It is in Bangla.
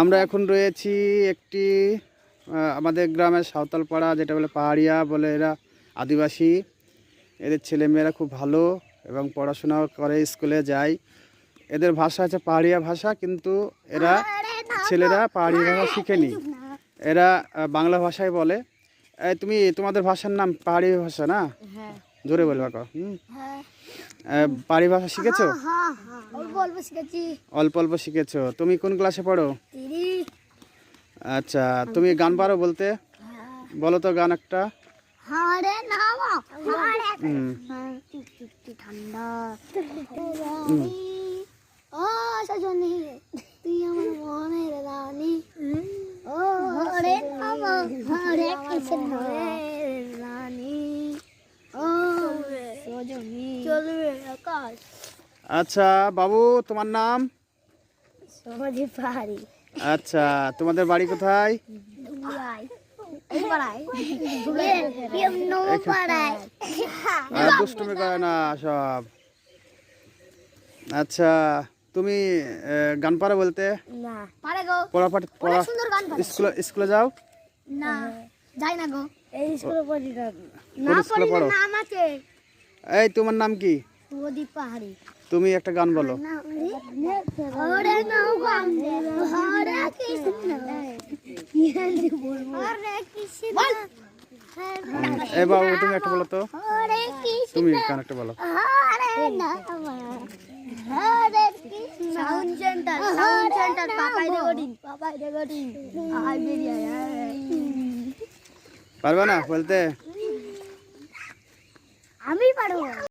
আমরা এখন রয়েছি একটি আমাদের গ্রামের সাঁওতাল পাড়া যেটা বলে পাহাড়িয়া বলে এরা আদিবাসী। এদের ছেলেমেয়েরা খুব ভালো এবং পড়াশোনাও করে স্কুলে যায়। এদের ভাষা আছে পাহাড়িয়া ভাষা কিন্তু এরা ছেলেরা পাহাড়ি ভাষা শিখেনি। এরা বাংলা ভাষায় বলে। তুমি তোমাদের ভাষার নাম পাহাড়ি ভাষা না? হ্যাঁ। জোরে বলবা কো হ্যাঁ। পাহাড়ি ভাষা শিখেছো? হ্যাঁ অল্প অল্প শিখেছি। তুমি কোন ক্লাসে পড়ো? আচ্ছা তুমি গান পারো বলতে? বলো তো গান একটা। আচ্ছা বাবু তোমার নাম? সমাধি পাহাড়ি। আচ্ছা তোমাদের বাড়ি কোথায়? আর দুষ্টুমি করে না সব। আচ্ছা তুমি গান পারো বলতে? না। পারে গো। পড়া পাঠ পড়া সুন্দর গান পারে। স্কুলে স্কুলে যাও? না যাই না গো। এই স্কুলে পড়ি না। স্কুলে পড়ো? নাম এই তোমার নাম কি? পাহাড়ি। তুমি একটা গান বলো। নৌকা এই বাবু তুমি একটা বলো তো। তুমি একটা বলো? Sound centre sound centre Papai recording Papai recording I বেরিয়ে পারবে না বলতে? আমি পারব।